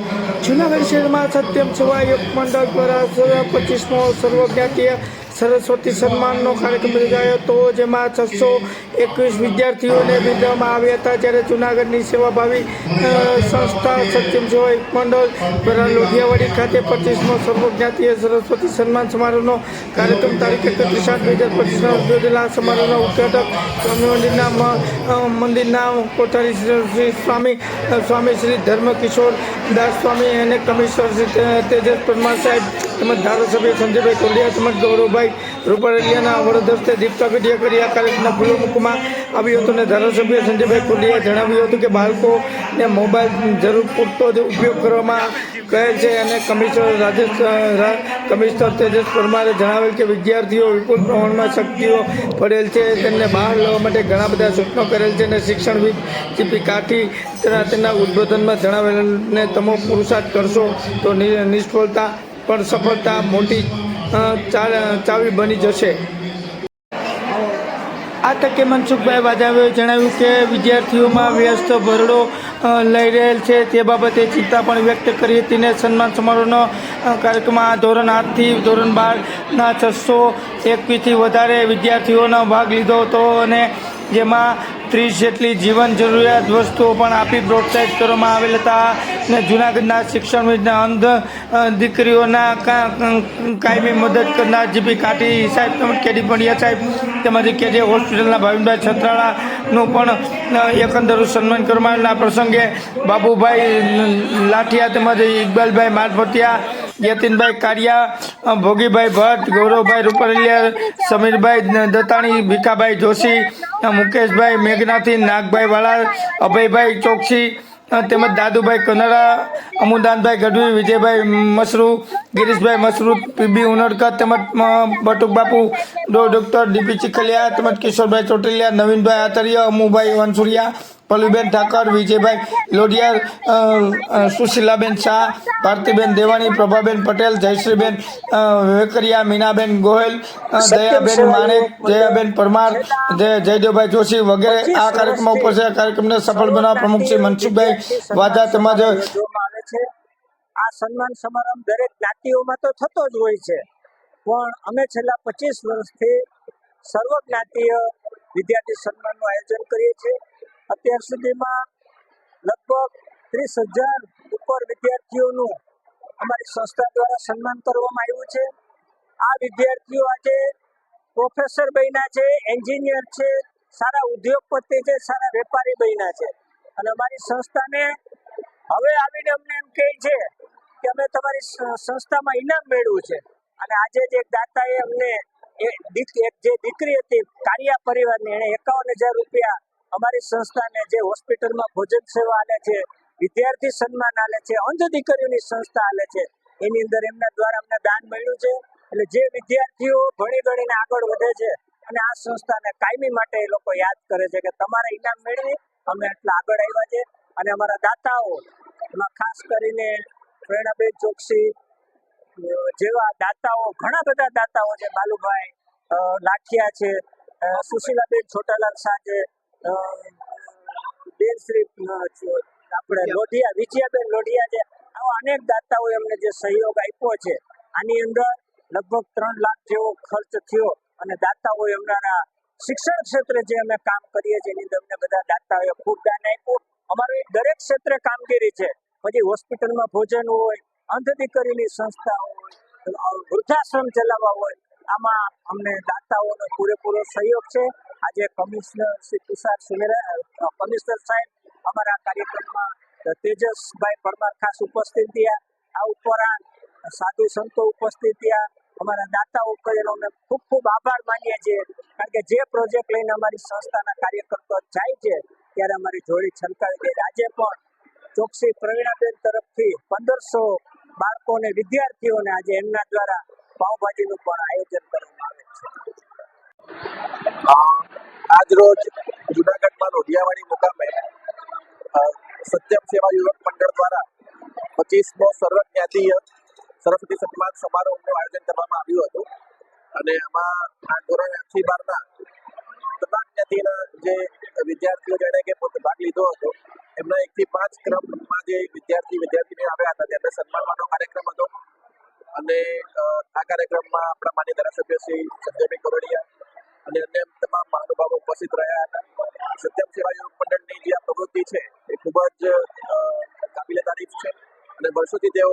જુનાગઢ શહેરમાં સત્યમ સેવા યુગ મંડળ દ્વારા પચીસમો સર્વજ્ઞાતીય સરસ્વતી સન્માનનો કાર્યક્રમ યોજાયો હતો, જેમાં છસો એકવીસ વિદ્યાર્થીઓને બિરદાવવામાં આવ્યા હતા. જ્યારે જૂનાગઢની સેવાભાવી સંસ્થા સત્યમ સેવા મંડળ દ્વારા લોધિયાવાડી ખાતે પચીસમો સર્વજ્ઞાતીય સરસ્વતી સન્માન સમારોહનો કાર્યક્રમ તારીખ એકત્રીસ આઠ બે હજાર પચીસના યોજેલા સમારોહના ઉદ્ઘાટક સ્વામી મંદિરના મંદિરના કોઠારી શ્રી સ્વામી સ્વામી શ્રી ધર્મકિશોર દાસ સ્વામી અને કમિશનર શ્રી તેજસ પરમાર સાહેબ તેમજ ધારાસભ્ય સંજયભાઈ કોલિયા તેમજ ગૌરવભાઈ રૂપારેલિયાના વડોદસ્તે હસ્તે દીપકા પીઠિયા કરી આ કાર્યક્રમના ફૂલો આવ્યું હતું અને ધારાસભ્ય સંજયભાઈ કોલિયાએ જણાવ્યું હતું કે બાળકોને મોબાઈલ જરૂર પૂરતો જ ઉપયોગ કરવામાં કહે છે અને કમિશનર રાજેશ કમિશનર તેજસ પરમારે જણાવેલ કે વિદ્યાર્થીઓ વિપુલ પ્રમાણમાં શક્તિઓ પડેલ છે, તેમને બહાર લાવવા માટે ઘણા બધા સૂચનો કરેલ છે અને શિક્ષણવિદ જીપી કાઠી તેના તેના ઉદ્બોધનમાં જણાવેલ ને તમે પુરુષાર્થ કરશો તો નિષ્ફળતા પણ સફળતા મોટી ચાવી બની જશે. આ તકે મનસુખભાઈ વાજાવે જણાવ્યું કે વિદ્યાર્થીઓમાં વ્યસ્ત ભરડો લઈ રહેલ છે. તે બાબતે ચિંતા પણ વ્યક્ત કરી હતી ને સન્માન સમારોહનો કાર્યક્રમમાં ધોરણ આઠથી ધોરણ બારના છસો એકવીસથી વધારે વિદ્યાર્થીઓનો ભાગ લીધો હતો અને જેમાં ત્રીસ જેટલી જીવન જરૂરિયાત વસ્તુઓ પણ આપી પ્રોત્સાહિત કરવામાં આવેલ હતા અને જૂનાગઢના શિક્ષણવિદના અંધ દીકરીઓના કાયમી મદદ કરનાર જીપી કાટી સાહેબ તેમજ કેડી પંડ્યા સાહેબ, તેમજ કેજે હોસ્પિટલના ભાવિનભાઈ છત્રાળાનું પણ એકંદર સન્માન કરવામાં આવેલ. પ્રસંગે બાબુભાઈ લાઠિયા તેમજ ઇકબાલભાઈ મારફતિયા યતીનભાઈ કારિયા ભોગીભાઈ ભટ્ટ, ગૌરવભાઈ રૂપારેલિયા સમીરભાઈ દત્તાણી ભીખાભાઈ જોશી મુકેશભાઈ મેઘનાથી, નાગભાઈ વાળા, અભયભાઈ ચોકસી તેમજ દાદુભાઈ કનરા, અમુદાનભાઈ ગઢવી, વિજયભાઈ મસરૂ ગિરીશભાઈ મસરૂ પીબી ઉનડકર તેમજ બટુક બાપુ ડો ડૉક્ટર ડીપી ચીખલિયા તેમજ કિશોરભાઈ ચોટલિયા નવીનભાઈ આતરિયા અમુભાઈ વનસુરિયા પલ્લુબેન ઠાકર વિજયભાઈ અ, સુશીલાબેન શાહ ભારતીબેન દેવાણી પ્રભાબેન પટેલ જયશ્રીબેન વેકરિયા મીનાબેન ગોહેલ દયાબેન માણેક જયાબેન પરમાર જય જયદેવભાઈ જોશી વગેરે આ કાર્યક્રમમાં ઉપસ્થિત આ કાર્યક્રમને સફળ બનાવવા પ્રમુખ શ્રી મનસુખભાઈ વાજા તેમજ આ સન્માન સમારંભ દરેક જ્ઞાતિઓમાં તો થતો જ હોય છે. પણ અમે છેલ્લા પચીસ વર્ષથી સર્વ જ્ઞાતિય વિદ્યાર્થી સન્માનનું આયોજન કરીએ છીએ. અત્યાર સુધીમાં લગભગ ત્રીસ હજાર ઉપર વિદ્યાર્થીઓનું અમારી સંસ્થા દ્વારા સન્માન કરવામાં આવ્યું છે. આ વિદ્યાર્થીઓ આજે પ્રોફેસર બન્યા છે, એન્જિનિયર છે, સારા ઉદ્યોગપતિ છે, સારા વેપારી બન્યા છે. અને અમારી સંસ્થાને હવે આવીને અમને એમ કહે છે કે અમે તમારી સંસ્થામાં ઇનામ મેળવ્યું છે. અને આજે જે દાતાએ અમને એક જે દીકરી હતી, કારિયા પરિવારની એણે એકાવન હજાર રૂપિયા અમારી સંસ્થાને જે હોસ્પિટલમાં ભોજન સેવા આલે છે, વિદ્યાર્થી સન્માન આલે છે, અંધ દીકરીઓની સંસ્થા આલે છે, એની અંદર એમના દ્વારા અમને દાન મળ્યું છે. એટલે જે વિદ્યાર્થીઓ ભણી ગણીને આગળ વધે છે, અને આ સંસ્થાને કાયમી માટે એ લોકો યાદ કરે છે કે તમારા ઇનામ મેળવી, અમે એટલા આગળ આવ્યા છે. અને અમારા દાતાઓ, એમાં ખાસ કરીને પ્રેરણાબેન ચોકસી જેવા દાતાઓ ઘણા બધા દાતાઓ છે બાલુભાઈ લાઠિયા છે સુશીલાબેન છોટાલાલ શાહ છે બેન શ્રી આપણે લોઢિયા વિજયાબેન લોઢિયા છે. આવા અનેક દાતાઓએ અમને જે સહયોગ આપ્યો છે. આની અંદર લગભગ ત્રણ લાખ જેવો ખર્ચ થયો અને દાતાઓ એમના શિક્ષણ ક્ષેત્રે જે અમે કામ કરીએ છીએ એની અંદર અમને બધા દાતાઓએ ખૂબ દાન આપ્યું. અમારું દરેક ક્ષેત્રે કામગીરી છે. પછી હોસ્પિટલમાં ભોજન હોય અંધથી કરેલી સંસ્થા હોય, વૃદ્ધાશ્રમ ચલાવવા હોય, આમાં અમને દાતાઓનો પૂરેપૂરો સહયોગ છે. આજે કમિશનર શ્રી તુષાર સુમેરા કમિશનર સાહેબ અમારા કાર્યક્રમમાં તેજસભાઈ પરમાર ખાસ ઉપસ્થિત થયા. આ ઉપરાંત સાધુ સંતો ઉપસ્થિત થયા. અમારા દાતાઓ કરેલો અમે ખૂબ ખૂબ આભાર માનીએ છીએ. કારણ કે જે પ્રોજેક્ટ લઈને અમારી સંસ્થાના કાર્યકર્તાઓ જાય છે, ત્યારે અમારી જોડી છલકાવી દે. આજે પણ ચોકસી પ્રવીણાબેન તરફથી પંદરસો બાળકોને વિદ્યાર્થીઓને આજે એમના દ્વારા પાઉભાજીનું પણ આયોજન કરવામાં આવે છે. આજ રોજ જુનાગઢમાં રોઢિયાવાડી મુકામે સત્યમ સેવા યુવક મંડળ દ્વારા પચીસમો સર્વજ્ઞાતીય સરસ્વતી સન્માન સમારોહનું આયોજન કરવામાં આવ્યું હતું. અને આમાં આ ધોરણ આઠથી બારના તમામ જ્ઞાતિના જે વિદ્યાર્થીઓ જેણે કે પોતે ભાગ લીધો હતો, એમના એકથી પાંચ ક્રમમાં જે વિદ્યાર્થી વિદ્યાર્થીની આવ્યા હતા, તેમને સન્માનવાનો કાર્યક્રમ હતો. અને આ કાર્યક્રમમાં આપણા માન્ય ધારાસભ્ય શ્રી સંજયભાઈ કરોડિયા અને અન્ય તમામ મહાનુભાવો ઉપસ્થિત રહ્યા હતા. સત્યમ સેવા યુવક મંડળની જે આ પ્રવૃત્તિ છે, એ ખૂબ જ કાબિલે તારીફ છે. અને વર્ષોથી તેઓ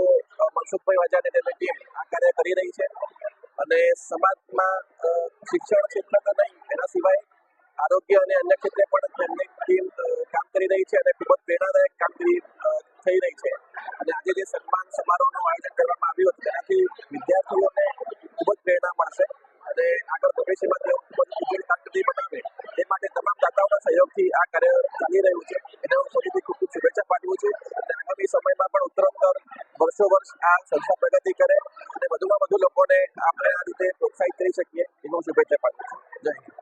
મનસુખભાઈ વાજા અને તેમની ટીમ આ કાર્ય કરી રહી છે. અને સમાજમાં શિક્ષણ ક્ષેત્ર તો નહીં, એના સિવાય આરોગ્ય અને અન્ય ક્ષેત્રે પણ ટીમ કામ કરી રહી છે અને ખૂબ જ પ્રેરણાદાયક કામગીરી થઈ રહી છે. અને આજે જે સન્માન સમારોહનું આયોજન કરવામાં આવ્યું હતું તેનાથી વિદ્યાર્થીઓને ખૂબ જ પ્રેરણા મળશે અને આગળ ભવિષ્યમાં તેઓ ખૂબ જ ઉજ્જવળ કામગીરી બનાવે. તે માટે તમામ દાતાઓના સહયોગથી આ કાર્ય ચાલી રહ્યું છે. એને હું ફરીથી ખૂબ ખૂબ શુભેચ્છા પાઠવું છું અને આગામી સમયમાં પણ ઉત્તરોત્તર વર્ષો વર્ષ આ સંસ્થા પ્રગતિ કરે અને વધુમાં વધુ લોકોને આપણે આ રીતે પ્રોત્સાહિત કરી શકીએ, એનું શુભેચ્છા પાઠવું છું. જય હિન્દ.